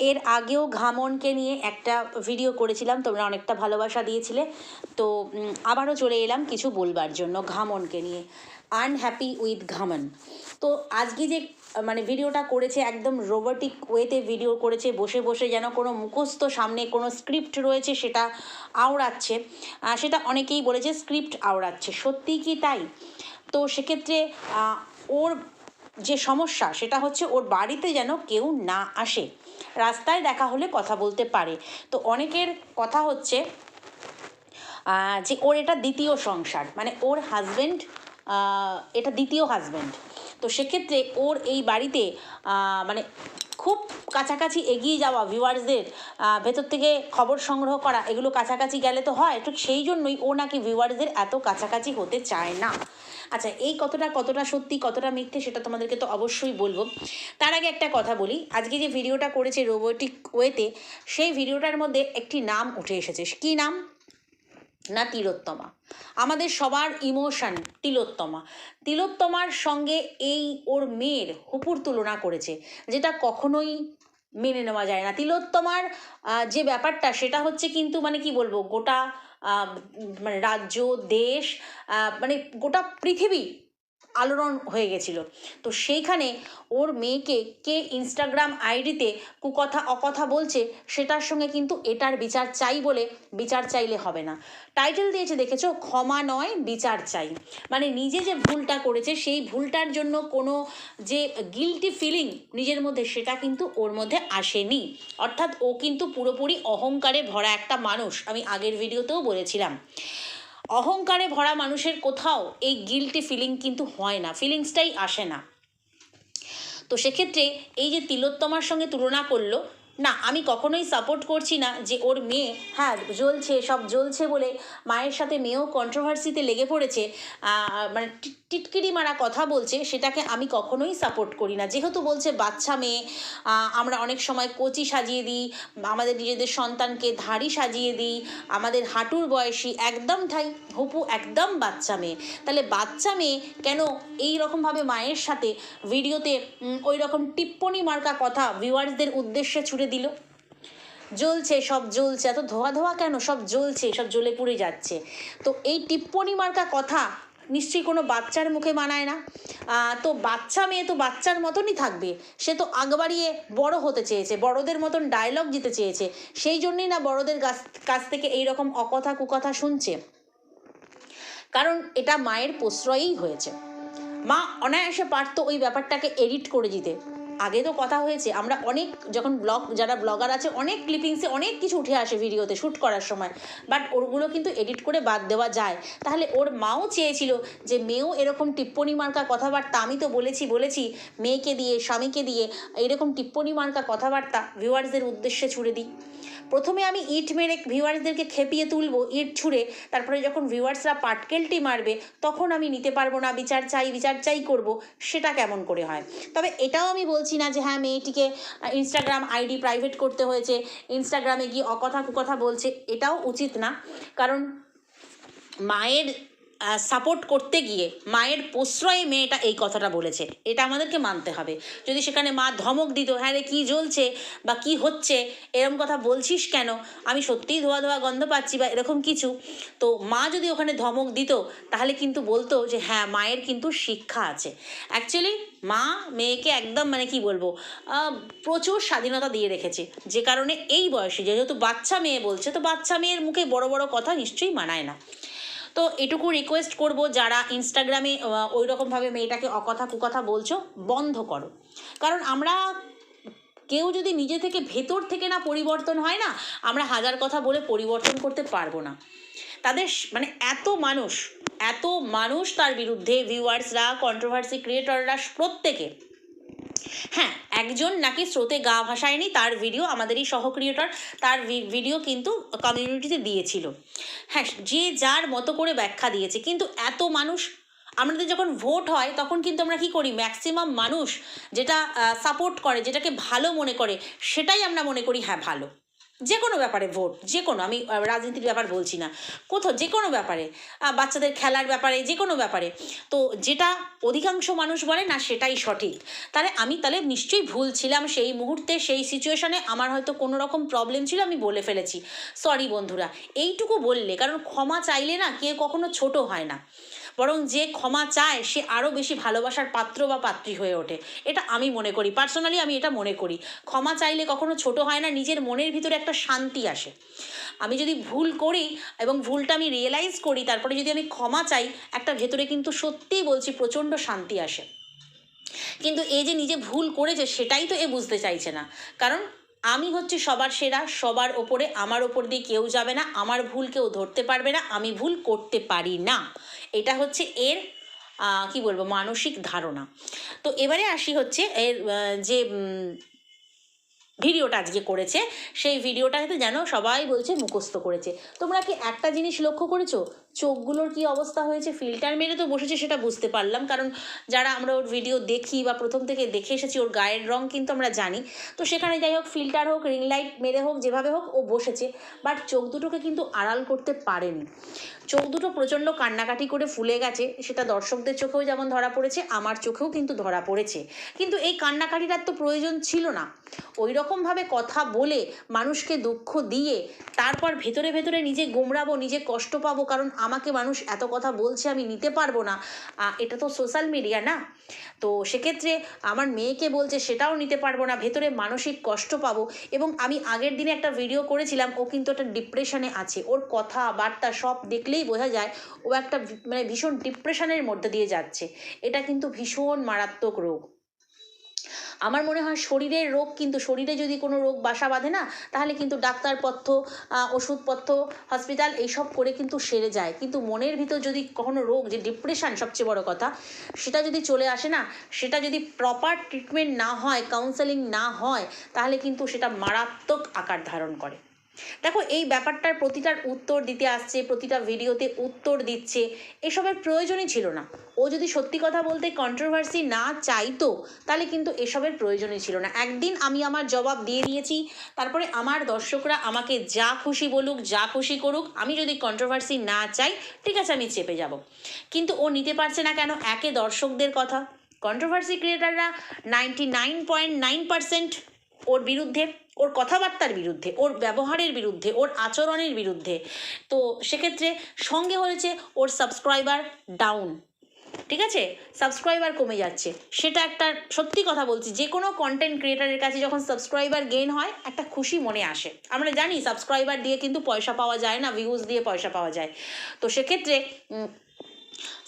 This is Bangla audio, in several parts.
এর আগেও ঘামনকে নিয়ে একটা ভিডিও করেছিলাম, তোমরা অনেকটা ভালোবাসা দিয়েছিলে। তো আবারও চলে এলাম কিছু বলবার জন্য ঘামনকে নিয়ে। আনহ্যাপি উইথ ঘামন। তো, আজকে যে মানে ভিডিওটা করেছে একদম রোবোটিক ওয়েতে ভিডিও করেছে, বসে বসে যেন কোনো মুখস্থ সামনে কোনো স্ক্রিপ্ট রয়েছে সেটা আওড়াচ্ছে। সেটা অনেকেই বলেছে স্ক্রিপ্ট আওড়াচ্ছে। সত্যিই কি তাই? তো, সেক্ষেত্রে ওর যে সমস্যা, সেটা হচ্ছে ওর বাড়িতে যেন কেউ না আসে। রাস্তায় দেখা হলে কথা বলতে পারে। তো অনেকের কথা হচ্ছে যে ওর এটা দ্বিতীয় সংসার মানে ওর হাজব্যান্ড এটা দ্বিতীয় হাজব্যান্ড তো সেক্ষেত্রে ওর এই বাড়িতে মানে কাছাকাছি এগিয়ে যাওয়া ভিউয়ার্সদের ভেতর থেকে খবর সংগ্রহ করা, এগুলো কাছাকাছি গেলে তো হয় তো সেই জন্যই ও নাকি ভিউয়ার্সদের এত কাছাকাছি হতে চায় না। আচ্ছা এই কতটা কতটা সত্যি, কতটা মিথ্যে সেটা তোমাদেরকে তো অবশ্যই বলব। তার আগে একটা কথা বলি, আজকে যে ভিডিওটা করেছে রোবোটিক ওয়েতে সেই ভিডিওটার মধ্যে একটি নাম উঠে এসেছে। কী নাম? না, তিলোত্তমা। আমাদের সবার ইমোশন তিলোত্তমা। তিলোত্তমার সঙ্গে এই ওর মেয়ের হুপুর তুলনা করেছে, যেটা কখনোই মেনে নেওয়া যায় না। তিলোত্তমার যে ব্যাপারটা সেটা হচ্ছে কিন্তু মানে কি বলব, গোটা মানে রাজ্য, দেশ মানে গোটা পৃথিবী আলোড়ন হয়ে গেছিল। তো সেইখানে ওর মেয়েকে কে ইনস্টাগ্রাম আইডিতে কুকথা, অকথা বলছে, সেটার সঙ্গে কিন্তু এটার বিচার চাই বলে বিচার চাইলে হবে না। টাইটেল দিয়েছে, দেখেছ? ক্ষমা নয়, বিচার চাই। মানে নিজে যে ভুলটা করেছে, সেই ভুলটার জন্য কোনো যে গিলটি ফিলিং নিজের মধ্যে, সেটা কিন্তু ওর মধ্যে আসেনি। অর্থাৎ ও কিন্তু পুরোপুরি অহংকারে ভরা একটা মানুষ। আমি আগের ভিডিওতেও বলেছিলাম। অহংকারে ভরা মানুষের কোথাও এই গিলটি ফিলিং কিন্তু হয় না ফিলিংসটাই আসে না। তো সেক্ষেত্রে এই যে তিলোত্তমার সঙ্গে তুলনা করল, না, আমি কখনোই সাপোর্ট করছি না যে ওর মেয়ে হ্যাঁ জ্বলছে, সব জ্বলছে বলে মায়ের সাথে মেয়েও কন্ট্রোভার্সিতে লেগে পড়েছে মানে টিটকিরি মারা কথা বলছে, সেটাকে আমি কখনোই সাপোর্ট করি না। যেহেতু বলছে, বাচ্চা মেয়ে আমরা অনেক সময় কচি সাজিয়ে দিই, আমাদের নিজেদের সন্তানকে ধাড়ি সাজিয়ে দিই, আমাদের হাঁটুর বয়সী একদম ঠাই, হুপু একদম বাচ্চা মেয়ে। তাহলে বাচ্চা মেয়ে কেন এই রকমভাবে মায়ের সাথে ভিডিওতে ওই রকম টিপ্পনি মার্কা কথা ভিউয়ার্সদের উদ্দেশ্যে ছুড়ে দিল? জ্বলছে, সব জ্বলছে, এত ধোয়া ধোয়া কেন? সব জ্বলছে, সব জ্বলে পুড়ে যাচ্ছে। তো এই টিপ্পনি মার্কা কথা নিশ্চয়ই কোনো বাচ্চার মুখে মানায় না। তো বাচ্চা মেয়ে তো বাচ্চার মতনই থাকবে। সে তো আগবাড়িয়ে বড় হতে চেয়েছে, বড়দের মতন ডায়লগ দিতে চেয়েছে। সেই জন্যই না বড়দের কাছ কাছ থেকে এই রকম অকথা কুকথা শুনছে। কারণ এটা মায়ের প্রশ্রয়েই হয়েছে। মা অনায়াসে পারতো ওই ব্যাপারটাকে এডিট করে দিতে। আগে তো কথা হয়েছে, আমরা অনেক যখন ব্লগ, যারা ব্লগার আছে, অনেক ক্লিপিংসে অনেক কিছু উঠে আসে ভিডিওতে শ্যুট করার সময়। বাট ওরগুলো কিন্তু এডিট করে বাদ দেওয়া যায়। তাহলে ওর মাও চেয়েছিল যে, মেয়েও এরকম টিপ্পনি মার্কা কথাবার্তা, আমি তো বলেছি বলেছি, মেয়েকে দিয়ে, স্বামীকে দিয়ে, এরকম টিপ্পনি মার্কা কথাবার্তা ভিউয়ার্সদের উদ্দেশ্যে ছুড়ে দিই। প্রথমে আমি ইট মেরে ভিউয়ার্সদেরকে খেপিয়ে তুলবো, ইট ছুঁড়ে, তারপরে যখন ভিউয়ার্সরা পাটকেলটি মারবে, তখন আমি নিতে পারব না, বিচার চাই বিচার চাই করব, সেটা কেমন করে হয়? তবে এটাও আমি বলছি না যে হ্যাঁ মেয়েটিকে ইনস্টাগ্রাম আইডি প্রাইভেট করতে হয়েছে ইনস্টাগ্রামে গিয়ে অকথা কুকথা বলছে, এটাও উচিত না। কারণ মায়ের সাপোর্ট করতে গিয়ে মায়ের প্রশ্রয়ে মেয়েটা এই কথাটা বলেছে। এটা আমাদেরকে মানতে হবে। যদি সেখানে মা ধমক দিত হ্যাঁ রে, কী জ্বলছে বা কি হচ্ছে এরকম কথা বলছিস কেন? আমি সত্যিই ধোয়া ধোয়া গন্ধ পাচ্ছি বা এরকম কিছু। তো মা যদি ওখানে ধমক দিত, তাহলে কিন্তু বলতো যে হ্যাঁ মায়ের কিন্তু শিক্ষা আছে। অ্যাকচুয়ালি মা মেয়েকে একদম মানে কি বলব প্রচুর স্বাধীনতা দিয়ে রেখেছে। যে কারণে এই বয়সে, যেহেতু বাচ্চা মেয়ে বলছে, তো বাচ্চা মেয়ের মুখে বড় বড় কথা নিশ্চয়ই মানায় না। তো এটুকু রিকোয়েস্ট করব যারা ইনস্টাগ্রামে ওই রকমভাবে মেয়েটাকে অকথা কুকথা বলছো, বন্ধ করো। কারণ আমরা কেউ যদি নিজে থেকে ভেতর থেকে না পরিবর্তন হয় না, আমরা হাজার কথা বলে পরিবর্তন করতে পারব না। তাদের মানে এত মানুষ এত মানুষ তার বিরুদ্ধে ভিউয়ার্সরা কন্ট্রোভার্সি ক্রিয়েটররা প্রত্যেকে হ্যাঁ একজন নাকি স্রোতে গা ভাসায়নি, তার ভিডিও আমাদের এই সহক্রিয়েটর তার ভিডিও কিন্তু কমিউনিটিতে দিয়েছিল। হ্যাঁ যে যার মতো করে ব্যাখ্যা দিয়েছে। কিন্তু এত মানুষ, আমাদের যখন ভোট হয়, তখন কিন্তু আমরা কি করি? ম্যাক্সিমাম মানুষ যেটা সাপোর্ট করে, যেটাকে ভালো মনে করে, সেটাই আমরা মনে করি হ্যাঁ ভালো। যে কোনো ব্যাপারে ভোট যে কোনো আমি রাজনীতির ব্যাপার বলছি না। কোথাও যে কোনো ব্যাপারে বাচ্চাদের খেলার ব্যাপারে যে কোনো ব্যাপারে। তো যেটা অধিকাংশ মানুষ বলে না, সেটাই সঠিক। তাহলে আমি তাহলে নিশ্চয়ই ভুল ছিলাম সেই মুহূর্তে, সেই সিচুয়েশনে আমার হয়তো কোনো রকম প্রবলেম ছিল, আমি বলে ফেলেছি। সরি বন্ধুরা, এইটুকু বললে, কারণ ক্ষমা চাইলে না কেউ কখনো ছোট হয় না। বরং যে ক্ষমা চায়, সে আরও বেশি ভালোবাসার পাত্র বা পাত্রী হয়ে ওঠে। এটা আমি মনে করি। পার্সোনালি আমি এটা মনে করি। ক্ষমা চাইলে কখনো ছোট হয় না, নিজের মনের ভিতরে একটা শান্তি আসে। আমি যদি ভুল করি এবং ভুলটা আমি রিয়েলাইজ করি, তারপরে যদি আমি ক্ষমা চাই, একটা ভেতরে কিন্তু সত্যিই বলছি প্রচণ্ড শান্তি আসে। কিন্তু এ যে নিজে ভুল করেছে, সেটাই তো এ বুঝতে চাইছে না। কারণ আমি হচ্ছে সবার সেরা, সবার ওপরে আমার ওপর দিয়ে কেউ যাবে না, আমার ভুল কেউ ধরতে পারবে না, আমি ভুল করতে পারি না। এটা হচ্ছে এর কি বলব, মানসিক ধারণা। তো এবারে আসি হচ্ছে এর যে ভিডিওটা আজকে করেছে, সেই ভিডিওটাতে যেন সবাই বলছে মুখস্থ করেছে। তোমরা কি একটা জিনিস লক্ষ্য করেছ? চোখগুলোর কি অবস্থা হয়েছে? ফিল্টার মেরে তো বসেছে, সেটা বুঝতে পারলাম। কারণ যারা আমরা ওর ভিডিও দেখি বা প্রথম থেকে দেখে এসেছি, ওর গায়ের রং কিন্তু আমরা জানি। তো সেখানে যাই হোক ফিল্টার হোক রিং লাইট মেরে হোক, যেভাবে হোক, ও বসেছে। বাট চোখ দুটোকে কিন্তু আড়াল করতে পারেনি। চোখ দুটো প্রচণ্ড কান্নাকাটি করে ফুলে গেছে। সেটা দর্শকদের চোখেও যেমন ধরা পড়েছে, আমার চোখেও কিন্তু ধরা পড়েছে। কিন্তু এই কান্নাকাটিটার তো প্রয়োজন ছিল না। ওই রকমভাবে কথা বলে মানুষকে দুঃখ দিয়ে, তারপর ভেতরে ভেতরে নিজে গোমড়াবো, নিজে কষ্ট পাবো, কারণ আমাকে মানুষ এত কথা বলছে, আমি নিতে পারব না। এটা তো সোশ্যাল মিডিয়া না। তো সেক্ষেত্রে আমার মেয়েকে বলছে, সেটাও নিতে পারব না, ভেতরে মানসিক কষ্ট পাবো। এবং আমি আগের দিনে একটা ভিডিও করেছিলাম, ও কিন্তু একটা ডিপ্রেশনে আছে। ওর কথা বার্তা সব দেখলেই বোঝা যায়, ও একটা মানে ভীষণ ডিপ্রেশনের মধ্যে দিয়ে যাচ্ছে। এটা কিন্তু ভীষণ মারাত্মক রোগ। আমার মনে হয় শরীরের রোগ কিন্তু, শরীরে যদি কোনো রোগ বাসা বাঁধে না, তাহলে কিন্তু ডাক্তারপথ্য পথ্য ওষুধপথ্য হসপিটাল এইসব করে কিন্তু সেরে যায়। কিন্তু মনের ভিতর যদি কখনো রোগ, যে ডিপ্রেশান সবচেয়ে বড় কথা, সেটা যদি চলে আসে না, সেটা যদি প্রপার ট্রিটমেন্ট না হয় কাউন্সেলিং না হয়, তাহলে কিন্তু সেটা মারাত্মক আকার ধারণ করে। দেখো, এই ব্যাপারটার প্রতিটার উত্তর দিতে আসছে, প্রতিটা ভিডিওতে উত্তর দিচ্ছে, এসবের প্রয়োজনই ছিল না। ও যদি সত্যি কথা বলতে কন্ট্রোভার্সি না চাইতো, তাহলে কিন্তু এসবের প্রয়োজনই ছিল না। একদিন আমি আমার জবাব দিয়ে দিয়েছি, তারপরে আমার দর্শকরা আমাকে যা খুশি বলুক, যা খুশি করুক, আমি যদি কন্ট্রোভার্সি না চাই, ঠিক আছে, আমি চেপে যাব। কিন্তু ও নিতে পারছে না কেন? একে দর্শকদের কথা। Controversy ক্রিয়েটাররা ninety nine point nine percent ওর বিরুদ্ধে ওর কথাবার্তার বিরুদ্ধে, ওর ব্যবহারের বিরুদ্ধে, ওর আচরণের বিরুদ্ধে। তো সেক্ষেত্রে সঙ্গে হয়েছে ওর সাবস্ক্রাইবার ডাউন ঠিক আছে? সাবস্ক্রাইবার কমে যাচ্ছে। সেটা একটা সত্যি কথা বলছি, যে কোনো কন্টেন্ট ক্রিয়েটারের কাছে যখন সাবস্ক্রাইবার গেইন হয়, একটা খুশি মনে আসে। আমরা জানি সাবস্ক্রাইবার দিয়ে কিন্তু পয়সা পাওয়া যায় না ভিউজ দিয়ে পয়সা পাওয়া যায়। তো সেক্ষেত্রে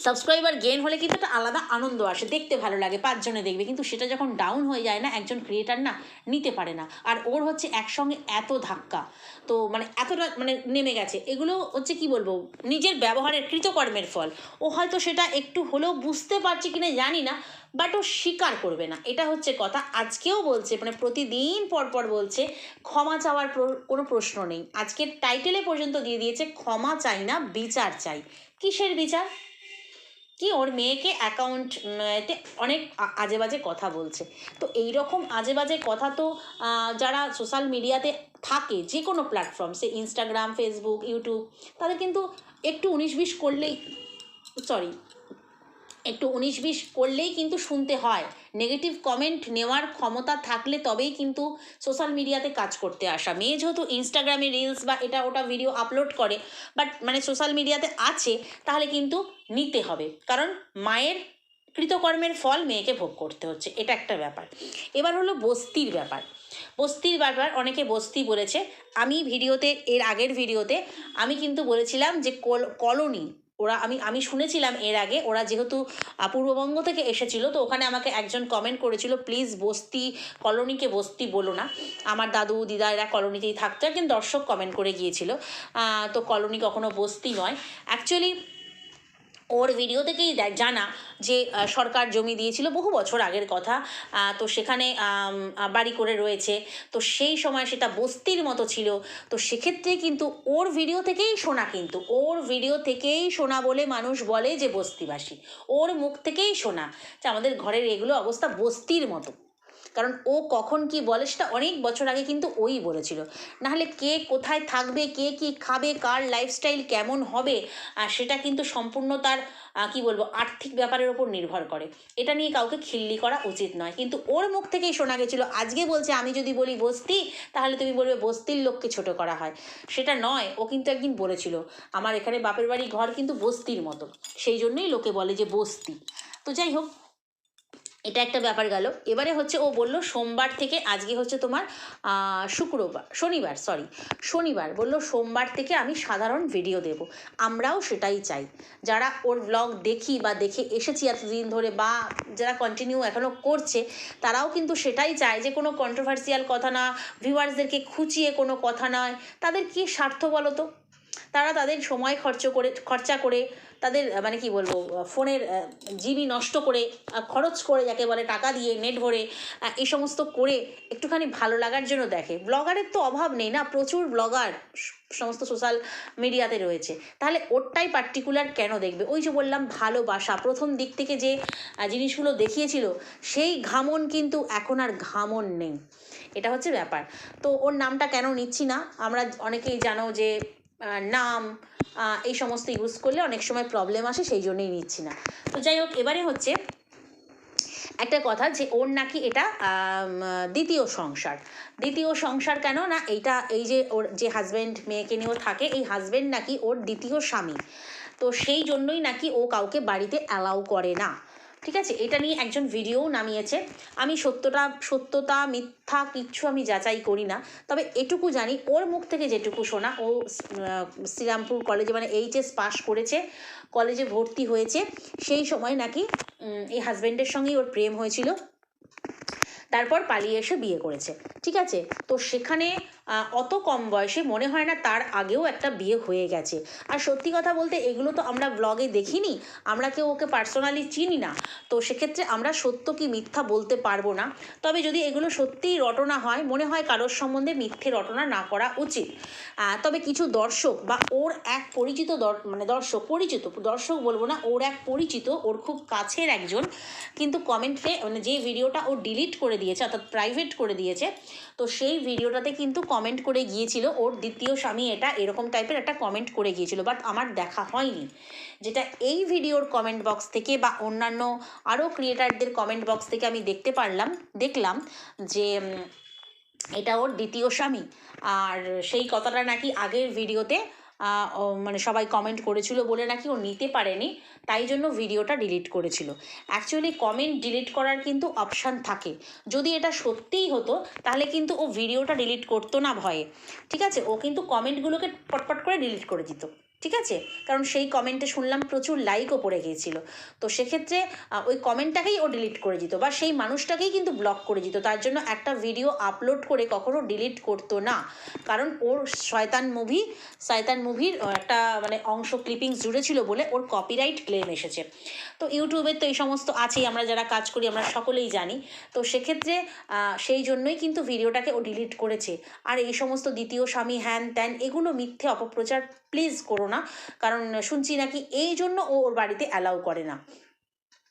সাবস্ক্রাইবার গেইন হলে কিন্তু একটা আলাদা আনন্দ আসে, দেখতে ভালো লাগে, পাঁচজনে দেখবে, কিন্তু সেটা যখন ডাউন হয়ে যায় না, একজন ক্রিয়েটার না, নিতে পারে না। আর ওর হচ্ছে একসঙ্গে এত ধাক্কা, তো মানে এতটা মানে নেমে গেছে। এগুলো হচ্ছে কি বলব, নিজের ব্যবহারের কৃতকর্মের ফল। ও হয়তো সেটা একটু হলেও বুঝতে পারছে কিনা জানি না বাট ও স্বীকার করবে না। এটা হচ্ছে কথা। আজকেও বলছে মানে প্রতিদিন পর পর বলছে, ক্ষমা চাওয়ার কোনো প্রশ্ন নেই। আজকের টাইটেলে পর্যন্ত দিয়ে দিয়েছে, ক্ষমা চাই না, বিচার চাই। কিসের বিচার? কি ওর মেয়েকে অ্যাকাউন্ট অনেক আজে বাজে কথা বলছে। তো এই রকম আজে বাজে কথা তো যারা সোশ্যাল মিডিয়াতে থাকে যে কোনো প্ল্যাটফর্ম সে ইনস্টাগ্রাম ফেসবুক ইউটিউব তাদের কিন্তু একটু উনিশ বিশ করলেই সরি একটু উনিশ বিশ করলেই কিন্তু শুনতে হয়। নেগেটিভ কমেন্ট নেওয়ার ক্ষমতা থাকলে তবেই কিন্তু সোশ্যাল মিডিয়াতে কাজ করতে আসা। মেয়ে যেহেতু ইনস্টাগ্রামে রিলস বা এটা ওটা ভিডিও আপলোড করে বাট মানে সোশ্যাল মিডিয়াতে আছে, তাহলে কিন্তু নিতে হবে। কারণ মায়ের কৃতকর্মের ফল মেয়েকে ভোগ করতে হচ্ছে। এটা একটা ব্যাপার। এবার হলো বস্তির ব্যাপার। বস্তির ব্যাপার, অনেকে বস্তি বলেছে। আমি ভিডিওতে, এর আগের ভিডিওতে আমি কিন্তু বলেছিলাম যে কল- কলোনি ওরা, আমি আমি শুনেছিলাম এর আগে, ওরা যেহেতু পূর্ববঙ্গ থেকে এসেছিল, তো ওখানে আমাকে একজন কমেন্ট করেছিল প্লিজ বস্তি কলোনিকে বস্তি বলো না। আমার দাদু, দিদা এরা কলোনিতেই থাকতো, একজন দর্শক কমেন্ট করে গিয়েছিল। তো কলোনি কখনো বস্তি নয়। অ্যাকচুয়ালি ওর ভিডিও থেকেই জানা যে সরকার জমি দিয়েছিল বহু বছর আগের কথা। তো সেখানে বাড়ি করে রয়েছে। তো সেই সময় সেটা বস্তির মতো ছিল। তো সেক্ষেত্রে কিন্তু ওর ভিডিও থেকেই শোনা কিন্তু। ওর ভিডিও থেকেই শোনা বলে মানুষ বলে যে বস্তিবাসী। ওর মুখ থেকেই শোনা যে আমাদের ঘরের এগুলো অবস্থা বস্তির মতো। কারণ ও কখন কি বলে সেটা অনেক বছর আগে কিন্তু ওই বলেছিল। নাহলে কে কোথায় থাকবে, কে কি খাবে, কার লাইফস্টাইল কেমন হবে আর সেটা কিন্তু সম্পূর্ণ তার কি বলব, আর্থিক ব্যাপারের ওপর নির্ভর করে। এটা নিয়ে কাউকে খিল্লি করা উচিত নয়। কিন্তু ওর মুখ থেকেই শোনা গেছিল, আজকে বলছে আমি যদি বলি বস্তি, তাহলে তুমি বলবে বস্তির লোককে ছোট করা হয়। সেটা নয়, ও কিন্তু একদিন বলেছিল, আমার এখানে বাপের বাড়ি ঘর কিন্তু বস্তির মতো। সেই জন্যই লোকে বলে যে বস্তি। তো যাই হোক এটা একটা ব্যাপার গেল। এবারে হচ্ছে ও বলল, সোমবার থেকে আজকে হচ্ছে তোমার শুক্রবার, শনিবার সরি শনিবার বলল, সোমবার থেকে আমি সাধারণ ভিডিও দেব। আমরাও সেটাই চাই। যারা ওর ব্লগ দেখি বা দেখে এসেছি এতদিন ধরে বা যারা কন্টিনিউ এখনও করছে, তারাও কিন্তু সেটাই চায় যে কোনো কন্ট্রোভার্সিয়াল কথা না ভিউয়ার্সদেরকে খুঁচিয়ে কোনো কথা নয়। তাদের কি স্বার্থ বলো তো? তারা তাদের সময় খরচ করে, খরচা করে তাদের মানে কি বলব ফোনের জিবি নষ্ট করে খরচ করে যাকে বলে টাকা দিয়ে নেট ভরে এই সমস্ত করে একটুখানি ভালো লাগার জন্য দেখে। ব্লগারের তো অভাব নেই না, প্রচুর ব্লগার সমস্ত সোশ্যাল মিডিয়াতে রয়েছে। তাহলে ওরটাই পার্টিকুলার কেন দেখবে? ওই যে বললাম ভালোবাসা প্রথম দিক থেকে যে জিনিসগুলো দেখিয়েছিল, সেই ঘামন কিন্তু এখন আর ঘামন নেই। এটা হচ্ছে ব্যাপার। তো ওর নামটা কেন নিচ্ছি না? আমরা অনেকেই জানো যে নাম এই সমস্ত ইউজ করলে অনেক সময় প্রবলেম আসে, সেই জন্যই নিচ্ছি না। তো যাই হোক, এবারে হচ্ছে একটা কথা যে ওর নাকি এটা দ্বিতীয় সংসার। দ্বিতীয় সংসার কেন না, এইটা এই যে ওর যে হাজব্যান্ড মেয়েকে নিয়েও থাকে, এই হাজব্যান্ড নাকি ওর দ্বিতীয় স্বামী। তো সেই জন্যই নাকি ও কাউকে বাড়িতে অ্যালাউ করে না। ঠিক আছে? এটা নিয়ে একজন ভিডিও নামিয়েছে। আমি সত্যটা, সত্যতা, মিথ্যা কিচ্ছু আমি যাচাই করি না। তবে এটুকু জানি, ওর মুখ থেকে যেটুকু শোনা, ও শ্রীরামপুর কলেজে মানে এইচএস পাশ করেছে কলেজে ভর্তি হয়েছে, সেই সময় নাকি এই হাজব্যান্ডের সঙ্গেই ওর প্রেম হয়েছিল। তারপর পালিয়ে এসে বিয়ে করেছে। ঠিক আছে? তো সেখানে অত কম বয়সে মনে হয় না তার আগেও একটা বিয়ে হয়ে গেছে। আর সত্যি কথা বলতে এগুলো তো আমরা ব্লগে দেখিনি। আমরা কেউ ওকে পার্সোনালি চিনি না। তো সেক্ষেত্রে আমরা সত্য কি মিথ্যা বলতে পারব না। তবে যদি এগুলো সত্যিই রটনা হয়, মনে হয় কারোর সম্বন্ধে মিথ্যে রটনা না করা উচিত। তবে কিছু দর্শক বা ওর এক পরিচিত মানে দর্শক, পরিচিত, দর্শক বলব না, ওর এক পরিচিত, ওর খুব কাছের একজন, কিন্তু কমেন্টে মানে যে ভিডিওটা ও ডিলিট করে দিয়েছে, অর্থাৎ প্রাইভেট করে দিয়েছে। তো সেই ভিডিওটাতে কিন্তু কমেন্ট করে গিয়েছিল, ওর দ্বিতীয় স্বামী এটা এরকম টাইপের একটা কমেন্ট করে গিয়েছিল বাট আমার দেখা হয়নি। যেটা এই ভিডিওর কমেন্ট বক্স থেকে বা অন্যান্য আরও ক্রিয়েটারদের কমেন্ট বক্স থেকে আমি দেখতে পারলাম, দেখলাম যে এটা ওর দ্বিতীয় স্বামী। আর সেই কথাটা নাকি আগের ভিডিওতে মানে সবাই কমেন্ট করেছিল বলে নাকি ও নিতে পারেনি, তাই জন্য ভিডিওটা ডিলিট করেছিল। অ্যাকচুয়ালি কমেন্ট ডিলিট করার কিন্তু অপশান থাকে। যদি এটা সত্যিই হতো, তাহলে কিন্তু ও ভিডিওটা ডিলিট করতো না ভয়ে। ঠিক আছে? ও কিন্তু কমেন্টগুলোকে পটপট করে ডিলিট করে দিত। ঠিক আছে? কারণ সেই কমেন্টে শুনলাম প্রচুর লাইকও পড়ে গিয়েছিল। তো সেক্ষেত্রে ওই কমেন্টটাকেই ও ডিলিট করে দিত বা সেই মানুষটাকেই কিন্তু ব্লক করে দিত। তার জন্য একটা ভিডিও আপলোড করে কখনো ডিলিট করতো না। কারণ ওর শয়তান মুভি শয়তান মুভির একটা মানে অংশ ক্লিপিংস জুড়ে ছিল বলে ওর কপিরাইট ক্লেম এসেছে। তো ইউটিউবে তো এই সমস্ত আছেই, আমরা যারা কাজ করি আমরা সকলেই জানি। তো সেক্ষেত্রে সেই জন্যই কিন্তু ভিডিওটাকে ও ডিলিট করেছে। আর এই সমস্ত দ্বিতীয় স্বামী, হ্যান ত্যান, এগুলো মিথ্যে, অপপ্রচার প্লিজ করো না। কারণ শুনছি নাকি এই জন্য ও ওর বাড়িতে অ্যালাউ করে না।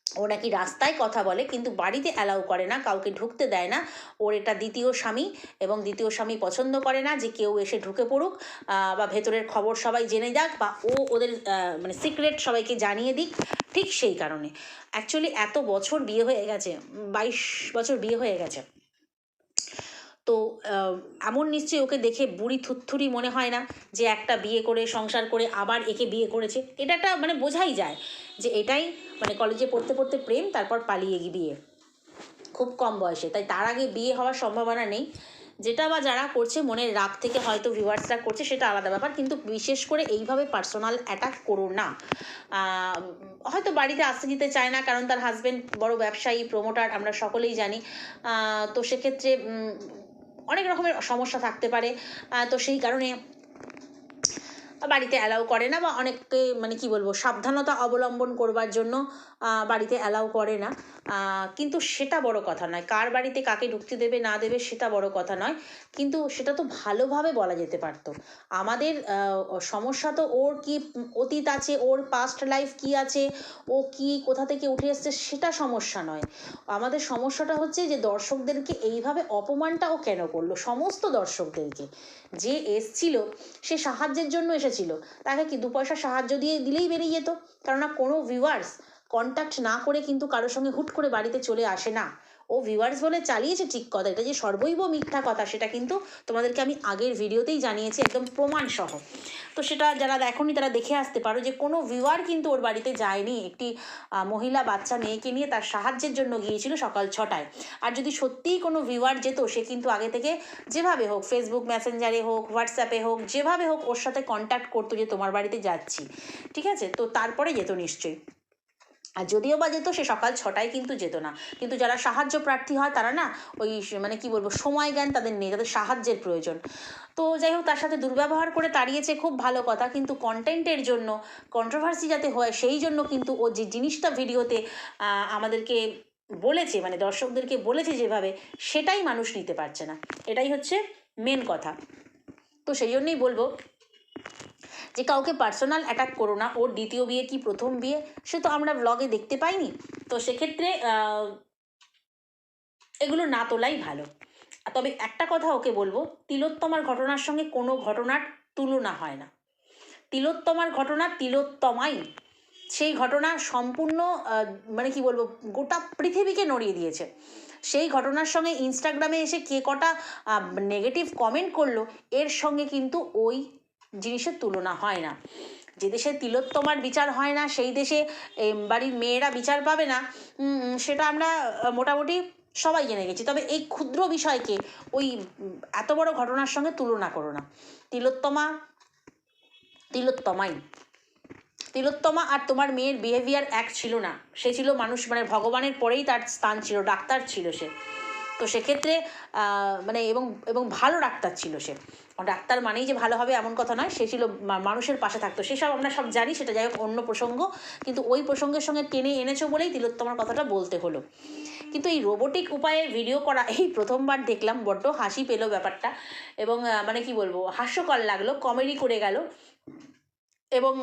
ও নাকি রাস্তায় কথা বলে, কিন্তু বাড়িতে অ্যালাউ করে না, কাউকে ঢুকতে দেয় না। ওর এটা দ্বিতীয় স্বামী এবং দ্বিতীয় স্বামী পছন্দ করে না যে কেউ এসে ঢুকে পড়ুক বা ভেতরের খবর সবাই জেনে যাক, বা ও ওদের মানে সিক্রেট সবাইকে জানিয়ে দিক। ঠিক সেই কারণে। অ্যাকচুয়ালি এত বছর বিয়ে হয়ে গেছে বাইশ বছর বিয়ে হয়ে গেছে। তো এমন নিশ্চয়ই ওকে দেখে বুড়ি থুত্থুরি মনে হয় না যে একটা বিয়ে করে, সংসার করে আবার একে বিয়ে করেছে। এটা একটা মানে বোঝাই যায় যে এটাই মানে কলেজে পড়তে পড়তে প্রেম, তারপর পালিয়ে গিয়ে বিয়ে। খুব কম বয়সে। তাই তার আগে বিয়ে হওয়ার সম্ভাবনা নেই। যেটা বা যারা করছে, মনের রাগ থেকে হয়তো ভিউয়ার্সরা করছে, সেটা আলাদা ব্যাপার। কিন্তু বিশেষ করে এইভাবে পার্সোনাল অ্যাটাক করো না। হয়তো বাড়িতে আসতে দিতে চায় না, কারণ তার হাজব্যান্ড বড় ব্যবসায়ী প্রমোটার আমরা সকলেই জানি। তো সেক্ষেত্রে অনেক রকমের সমস্যা থাকতে পারে। তো সেই কারণে বাড়িতে অ্যালাউ করে না বা অনেককে মানে কি বলব, সাবধানতা অবলম্বন করবার জন্য বাড়িতে অ্যালাউ করে না। কিন্তু সেটা বড় কথা নয়। কার বাড়িতে কাকে ঢুকতে দেবে, না দেবে, সেটা বড় কথা নয়। কিন্তু সেটা তো ভালোভাবে বলা যেতে পারতো। আমাদের সমস্যা তো ওর কি অতীত আছে, ওর পাস্ট লাইফ কি আছে, ও কি, কোথা থেকে উঠে এসছে সেটা সমস্যা নয়। আমাদের সমস্যাটা হচ্ছে যে দর্শকদেরকে এইভাবে অপমানটা ও কেন করল? সমস্ত দর্শকদেরকে। যে এসছিল, সে সাহায্যের জন্য এসেছিল। তাকে কি দু পয়সা সাহায্য দিয়ে দিলেই বেরিয়ে যেত? কেননা কোনো ভিউয়ার্স কন্ট্যাক্ট না করে কিন্তু কারোর সঙ্গে হুট করে বাড়িতে চলে আসে না। ও ভিউয়ার্স বলে চালিয়েছে ঠিক কথা, এটা যে সর্বৈব মিথ্যা কথা সেটা কিন্তু তোমাদেরকে আমি আগের ভিডিওতেই জানিয়েছি, একদম প্রমাণ সহ তো সেটা যারা দেখোনি তারা দেখে আসতে পারো যে কোনো ভিউয়ার কিন্তু ওর বাড়িতে যায়নি। একটি মহিলা বাচ্চা মেয়েকে নিয়ে তার সাহায্যের জন্য গিয়েছিল সকাল ছটায়। আর যদি সত্যিই কোনো ভিউয়ার যেত, সে কিন্তু আগে থেকে যেভাবে হোক ফেসবুক মেসেঞ্জারে হোক হোয়াটসঅ্যাপে হোক, যেভাবে হোক ওর সাথে কন্ট্যাক্ট করতো যে তোমার বাড়িতে যাচ্ছি, ঠিক আছে? তো তারপরে যেত নিশ্চয়ই। আর যদিও বা যেত, সে সকাল ছটায় কিন্তু যেত না। কিন্তু যারা সাহায্য প্রার্থী হয়, তারা না ওই মানে কি বলব, সময় জ্ঞান তাদের নেই, তাদের সাহায্যের প্রয়োজন। তো যাই হোক, তার সাথে দুর্ব্যবহার করে তাড়িয়েছে খুব ভালো কথা, কিন্তু কন্টেন্টের জন্য কন্ট্রোভার্সি যাতে হয়, সেই জন্য কিন্তু ও যে জিনিসটা ভিডিওতে আমাদেরকে বলেছে মানে দর্শকদেরকে বলেছে যেভাবে, সেটাই মানুষ নিতে পারছে না। এটাই হচ্ছে মেন কথা। তো সেই জন্যই বলব যে কাউকে পার্সোনাল অ্যাটাক করো না। ওর দ্বিতীয় বিয়ে কি প্রথম বিয়ে? সে তো আমরা ব্লগে দেখতে পাইনি। তো সেক্ষেত্রে এগুলো না তোলাই ভালো। তবে একটা কথা ওকে বলব, তিলোত্তমার ঘটনার সঙ্গে কোনো ঘটনার তুলনা হয় না। তিলোত্তমার ঘটনা তিলোত্তমাই। সেই ঘটনা সম্পূর্ণ মানে কি বলব, গোটা পৃথিবীকে নড়িয়ে দিয়েছে। সেই ঘটনার সঙ্গে ইনস্টাগ্রামে এসে কে কটা নেগেটিভ কমেন্ট করল, এর সঙ্গে কিন্তু ওই জিনিসের তুলনা হয় না। যে দেশে তিলোত্তমার বিচার হয় না, সেই দেশে বাড়ির মেয়েরা বিচার পাবে না সেটা আমরা মোটামুটি সবাই জেনে গেছি। তবে এই ক্ষুদ্র বিষয়কে ওই এত বড় ঘটনার সঙ্গে তুলনা করো না। তিলোত্তমা, তিলোত্তমাই। তিলোত্তমা আর তোমার মেয়ের বিহেভিয়ার এক ছিল না। সে ছিল মানুষ মানে ভগবানের পরেই তার স্থান ছিল, ডাক্তার ছিল সে। তো সেক্ষেত্রে মানে এবং এবং ভালো ডাক্তার ছিল সে। ডাক্তার মানেই যে ভালো হবে এমন কথা নয়, সে ছিল মানুষের পাশে থাকতো। সেসব আমরা সব জানি, সেটা যাই হোক অন্য প্রসঙ্গ, কিন্তু ওই প্রসঙ্গের সঙ্গে টেনে এনেছো বলেই তিলোত্তমার কথাটা বলতে হলো। কিন্তু এই রোবোটিক উপায়ে ভিডিও করা, এই প্রথমবার দেখলাম, বড্ড হাসি পেল ব্যাপারটা। এবং মানে কি বলব, হাস্যকর লাগল কমেডি করে গেল। এবং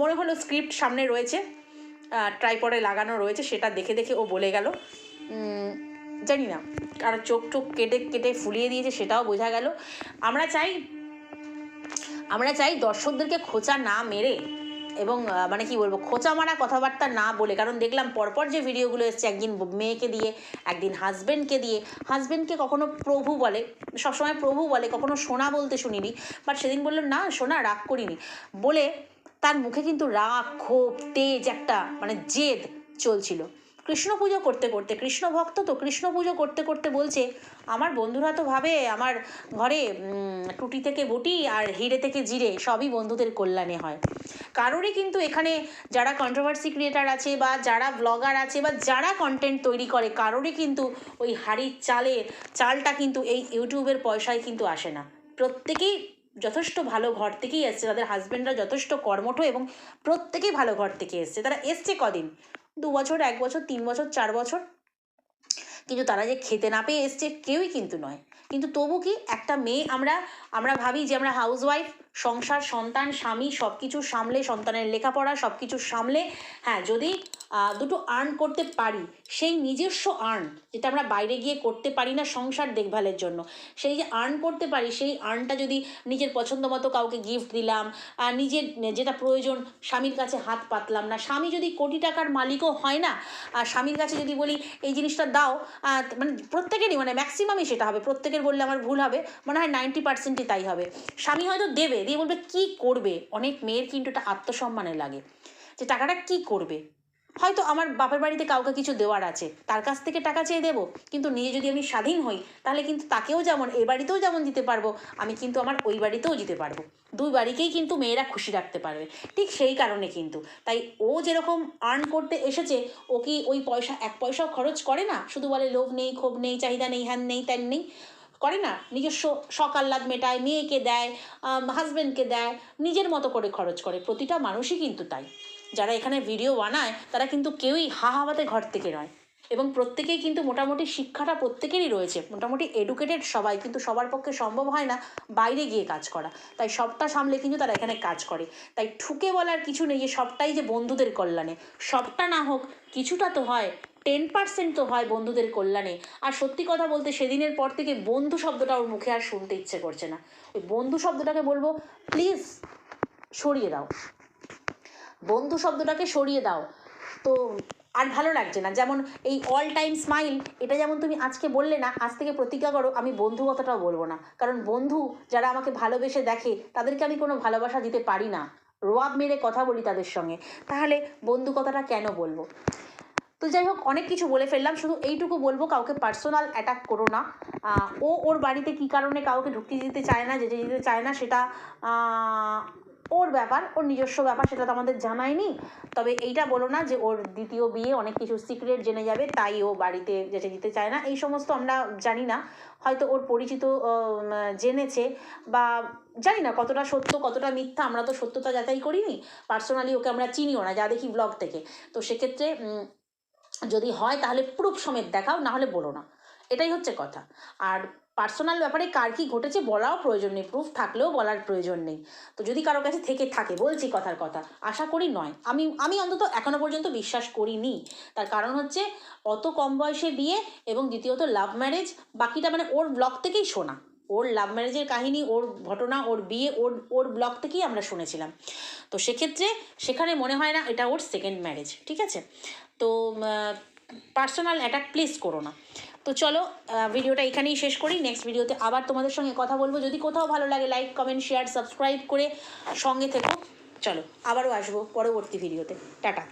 মনে হলো স্ক্রিপ্ট সামনে রয়েছে ট্রাইপডে লাগানো রয়েছে, সেটা দেখে দেখে ও বলে গেল। জানি না আর চোখ টোক কেটে কেটে ফুলিয়ে দিয়েছে সেটাও বোঝা গেল। আমরা চাই আমরা চাই দর্শকদেরকে খোঁচা না মেরে এবং মানে কি বলব, খোঁচা মারা কথাবার্তা না বলে, কারণ দেখলাম পরপর যে ভিডিওগুলো এসছে, একদিন মেয়েকে দিয়ে, একদিন হাজবেন্ডকে দিয়ে হাজবেন্ডকে কখনো প্রভু বলে, সবসময় প্রভু বলে, কখনো সোনা বলতে শুনিনি বাট সেদিন বলল না, সোনা রাগ করিনি। বলে তার মুখে কিন্তু রাগ, ক্ষোভ, তেজ একটা মানে জেদ চলছিল। কৃষ্ণ পুজো করতে করতে, কৃষ্ণ ভক্ত তো কৃষ্ণ পুজো করতে করতে বলছে, আমার বন্ধুরা তো ভাবে আমার ঘরে টুটি থেকে বুটি আর হিরে থেকে জিরে, সবই বন্ধুদের কল্যাণে হয়। কারোরই কিন্তু এখানে যারা কন্ট্রোভার্সি ক্রিয়েটার আছে বা যারা ব্লগার আছে বা যারা কন্টেন্ট তৈরি করে, কারোরই কিন্তু ওই হাড়ির চালের চালটা কিন্তু এই ইউটিউবের পয়সায় কিন্তু আসে না। প্রত্যেকেই যথেষ্ট ভালো ঘর থেকেই এসছে, তাদের হাজব্যান্ডরা যথেষ্ট কর্মঠ এবং প্রত্যেকেই ভালো ঘর থেকে এসছে। তারা এসছে কদিন? দু বছর এক বছর, তিন বছর, চার বছর। কিন্তু তারা যে খেতে না পেয়ে এসছে কেউই কিন্তু নয়। কিন্তু তবু কি একটা মেয়ে আমরা আমরা ভাবি যে আমরা হাউস ওয়াইফ সংসার, সন্তান, স্বামী সব কিছু সামলে, সন্তানের লেখাপড়া সব কিছু সামলে হ্যাঁ যদি দুটো আর্ন করতে পারি, সেই নিজস্ব আর্ন যেটা আমরা বাইরে গিয়ে করতে পারি না সংসার দেখভালের জন্য, সেই যে আর্ন করতে পারি, সেই আর্নটা যদি নিজের পছন্দ মতো কাউকে গিফট দিলাম আর নিজের যেটা প্রয়োজন, স্বামীর কাছে হাত পাতলাম না, স্বামী যদি কোটি টাকার মালিকও হয় না আর স্বামীর কাছে যদি বলি, এই জিনিসটা দাও মানে প্রত্যেকেরই মানে ম্যাক্সিমামই সেটা হবে, প্রত্যেকের বললে আমার ভুল হবে, মনে হয় নাইনটি পার্সেন্টই তাই হবে। স্বামী হয়তো দেবে দিয়ে বলবে, কি করবে? অনেক মেয়ের কিন্তু এটা আত্মসম্মানে লাগে। যে টাকাটা কি করবে? হয়তো আমার বাপের বাড়িতে কাউকে কিছু দেওয়ার আছে, তার কাছ থেকে টাকা চেয়ে দেবো, কিন্তু নিজে যদি আমি স্বাধীন হই, তাহলে কিন্তু তাকেও যেমন, এ বাড়িতেও যেমন দিতে পারব, আমি কিন্তু আমার ওই বাড়িতেও দিতে পারব। দুই বাড়িকেই কিন্তু মেয়েরা খুশি রাখতে পারবে। ঠিক সেই কারণে কিন্তু। তাই ও যেরকম আর্ন করতে এসেছে, ও কি ওই পয়সা, এক পয়সাও খরচ করে না? শুধু বলে, লোভ নেই, ক্ষোভ নেই, চাহিদা নেই, হ্যান নেই, ত্যান নেই। করে না। নিজস্ব আহ্লাদ মেটায়, মেয়েকে দেয় হাজব্যান্ডকে দেয়, নিজের মতো করে খরচ করে। প্রতিটা মানুষই কিন্তু তাই। যারা এখানে ভিডিও বানায়, তারা কিন্তু কেউই হা হাওয়াতে ঘর থেকে নয়। এবং প্রত্যেকেই কিন্তু মোটামুটি শিক্ষাটা প্রত্যেকেরই রয়েছে। মোটামুটি এডুকেটেড সবাই, কিন্তু সবার পক্ষে সম্ভব হয় না বাইরে গিয়ে কাজ করা। তাই সবটা সামলে কিন্তু তারা এখানে কাজ করে। তাই ঠুকে বলার কিছু নেই যে সবটাই যে বন্ধুদের কল্যাণে। সবটা না হোক, কিছুটা তো হয় টেন পার্সেন্ট তো হয় বন্ধুদের কল্যাণে। আর সত্যি কথা বলতে সেদিনের পর থেকে বন্ধু শব্দটা ওর মুখে আর শুনতে ইচ্ছে করছে না। ওই বন্ধু শব্দটাকে বলব প্লিজ সরিয়ে দাও। বন্ধু শব্দটাকে সরিয়ে দাও। তো আর ভালো লাগছে না। যেমন এই অল টাইম স্মাইল এটা যেমন তুমি আজকে বললে না, আজ থেকে প্রতিজ্ঞা করো, আমি বন্ধু কথাটাও বলব না। কারণ বন্ধু যারা আমাকে ভালোবেসে দেখে, তাদেরকে আমি কোনো ভালোবাসা দিতে পারি না। রোয়াব মেরে কথা বলি তাদের সঙ্গে। তাহলে বন্ধু কথাটা কেন বলব? তো যাই হোক, অনেক কিছু বলে ফেললাম। শুধু এইটুকু বলব, কাউকে পার্সোনাল অ্যাটাক করো না। ও ওর বাড়িতে কী কারণে কাউকে ঢুকতে দিতে চায় না, যেতে দিতে চায় না, সেটা ওর ব্যাপার, ওর নিজস্ব ব্যাপার, সেটা তো আমাদের জানায়নি তবে এইটা বলো না যে ওর দ্বিতীয় বিয়ে, অনেক কিছু সিক্রেট জেনে যাবে, তাই ও বাড়িতে যেতে দিতে চায় না। এই সমস্ত আমরা জানি না। হয়তো ওর পরিচিত জেনেছে বা জানি না কতটা সত্য, কতটা মিথ্যা, আমরা তো সত্যতা যাচাই করিনি। পার্সোনালি ওকে আমরা চিনিও না, যা দেখি ব্লগ থেকে। তো সেক্ষেত্রে যদি হয় তাহলে প্রুফ সমেত দেখাও না হলে বলো না। এটাই হচ্ছে কথা। আর পার্সোনাল ব্যাপারে কার কি ঘটেছে বলাও প্রয়োজন নেই প্রুফ থাকলেও বলার প্রয়োজন নেই। তো যদি কারও কাছে থেকে থাকে, বলছি কথার কথা, আশা করি নয়। আমি আমি অন্তত এখনও পর্যন্ত বিশ্বাস করিনি। তার কারণ হচ্ছে অত কম বয়সে বিয়ে এবং দ্বিতীয়ত লাভ ম্যারেজ বাকিটা মানে ওর ব্লগ থেকেই শোনা। ওর লাভ ম্যারেজের কাহিনী, ওর ঘটনা, ওর বিয়ে, ওর ওর ব্লগ থেকেই আমরা শুনেছিলাম। তো সেক্ষেত্রে সেখানে মনে হয় না এটা ওর সেকেন্ড ম্যারেজ ঠিক আছে? তো পার্সোনাল অ্যাটাক প্লিজ করো না। তো চলো ভিডিওটা এখানেই শেষ করি। নেক্সট ভিডিওতে আবার তোমাদের সঙ্গে কথা বলব। যদি কোথাও ভালো লাগে লাইক কমেন্ট শেয়ার সাবস্ক্রাইব করে সঙ্গে থেকো। চলো, আবারও আসব পরবর্তী ভিডিওতে টাটা।